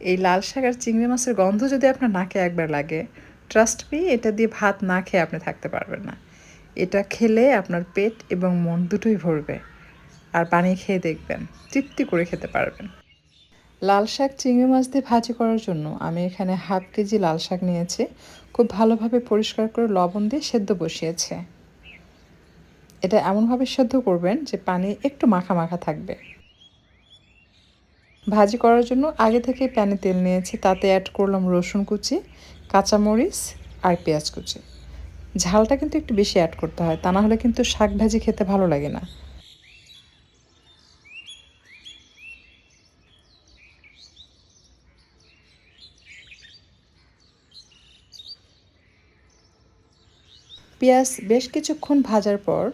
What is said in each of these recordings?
এই লাল শাক আর চিংড়ি মাছের গন্ধ যদি আপনার নাকে একবার লাগে ট্রাস্ট মি এটা দিয়ে ভাত না খেয়ে আপনি থাকতে পারবেন না। এটা খেলে আপনার পেট এবং মন দুটোই ভরবে আর পানি খেয়ে দেখবেন, তৃপ্তি করে খেতে পারবেন। লাল শাক চিংড়ি মাছ দিয়ে ভাজি করার জন্য আমি এখানে হাফ কেজি লাল শাক নিয়েছি, খুব ভালোভাবে পরিষ্কার করে লবণ দিয়ে সেদ্ধ বসিয়েছে। এটা এমনভাবে সেদ্ধ করবেন যে পানি একটু মাখা মাখা থাকবে। ভাজি করার জন্য আগে থেকে প্যানে তেল নিয়েছি, তাতে অ্যাড করলাম রসুন কুচি, কাঁচামরিচ আর পেঁয়াজ কুচি। ঝালটা কিন্তু একটু বেশি অ্যাড করতে হয়, তা না হলে কিন্তু শাক ভাজি খেতে ভালো লাগে না। পেঁয়াজ বেশ কিছুক্ষণ ভাজার পর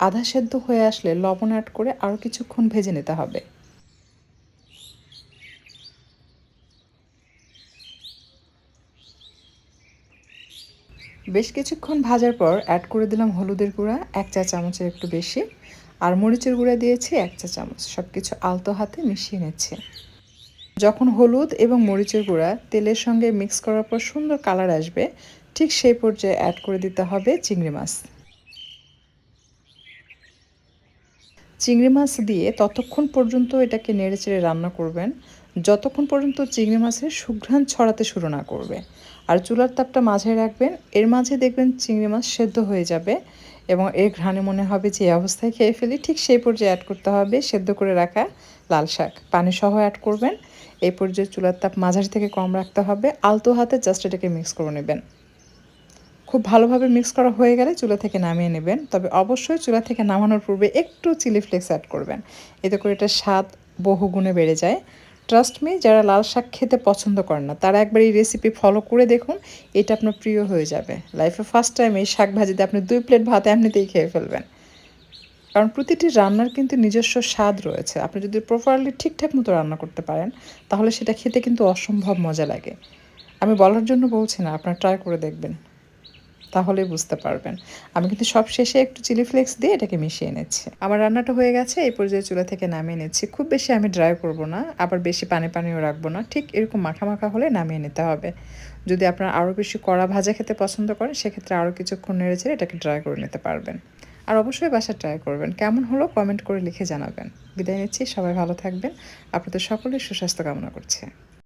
আধা সেদ্ধ হয়ে আসলে লবণ অ্যাড করে আরও কিছুক্ষণ ভেজে নিতে হবে। বেশ কিছুক্ষণ ভাজার পর অ্যাড করে দিলাম হলুদের গুঁড়া, এক চা চামচের একটু বেশি। আর মরিচের গুঁড়া দিয়েছি এক চা চামচ। সব কিছু আলতো হাতে মিশিয়ে নিচ্ছে। যখন হলুদ এবং মরিচের গুঁড়া তেলের সঙ্গে মিক্স করার পর সুন্দর কালার আসবে, ঠিক সেই পর্যায়ে অ্যাড করে দিতে হবে চিংড়ি মাছ। চিংড়ি মাছ দিয়ে ততক্ষণ পর্যন্ত এটাকে নেড়ে চেড়ে রান্না করবেন। যতক্ষণ পর্যন্ত চিংড়ি মাছের সুঘ্রাণ ছড়াতে শুরু না করবে আর চুলার তাপটা মাঝে রাখবেন, এর মাঝে দেখবেন চিংড়ি মাছ সেদ্ধ হয়ে যাবে এবং এর ঘ্রাণে মনে হবে যে অবস্থায় খেয়ে ফেলি, ঠিক সেই পর্যায়ে অ্যাড করতে হবে সেদ্ধ করে রাখা লাল শাক। পানি সহ অ্যাড করবেন, এই পর্যায়ে চুলার তাপ মাঝারি থেকে কম রাখতে হবে, আলতো হাতে জাস্ট এটাকে মিক্স করে নেবেন। খুব ভালোভাবে মিক্স করা হয়ে গেলে চুলা থেকে নামিয়ে নেবেন, তবে অবশ্যই চুলা থেকে নামানোর পূর্বে একটু চিলি ফ্লেক্স অ্যাড করবেন। এতে করে এটা স্বাদ বহুগুণে বেড়ে যায়। ট্রাস্ট মি যারা লাল শাক খেতে পছন্দ করেন না, তারা একবার এই রেসিপি ফলো করে দেখুন, এটা আপনার প্রিয় হয়ে যাবে। লাইফে ফার্স্ট টাইম এই শাক ভাজিতে আপনি দুই প্লেট ভাত এমনিতেই খেয়ে ফেলবেন। কারণ প্রতিটি রান্নার কিন্তু নিজস্ব স্বাদ রয়েছে। আপনি যদি প্রপারলি ঠিকঠাক মতো রান্না করতে পারেন, তাহলে সেটা খেতে কিন্তু অসম্ভব মজা লাগে। আমি বলার জন্য বলছি না, আপনার ট্রাই করে দেখবেন। তাহলে বুঝতে পারবেন। আমি কিন্তু সব শেষে একটু চিলি ফ্লেক্স দিয়ে এটাকে মিশিয়ে নিচ্ছি। আমার রান্নাটা হয়ে গেছে, এই পর্যায়ে চুলা থেকে নামিয়ে নিচ্ছি। খুব বেশি আমি ড্রাই করব না, আবার বেশি পানি পানিও রাখব না। ঠিক এরকম মাখা মাখা হলে নামিয়ে নিতে হবে। যদি আপনার আরও বেশি কড়া ভাজা খেতে পছন্দ করেন, সেক্ষেত্রে আরও কিছুক্ষণ নেড়ে ছেড়ে এটাকে ড্রাই করে নিতে পারবেন। আর অবশ্যই বাসা ট্রাই করবেন। কেমন হলো কমেন্ট করে লিখে জানাবেন। বিদায় নিচ্ছি, সবাই ভালো থাকবেন। আপনাদের সকলের সুস্বাস্থ্য কামনা করছে।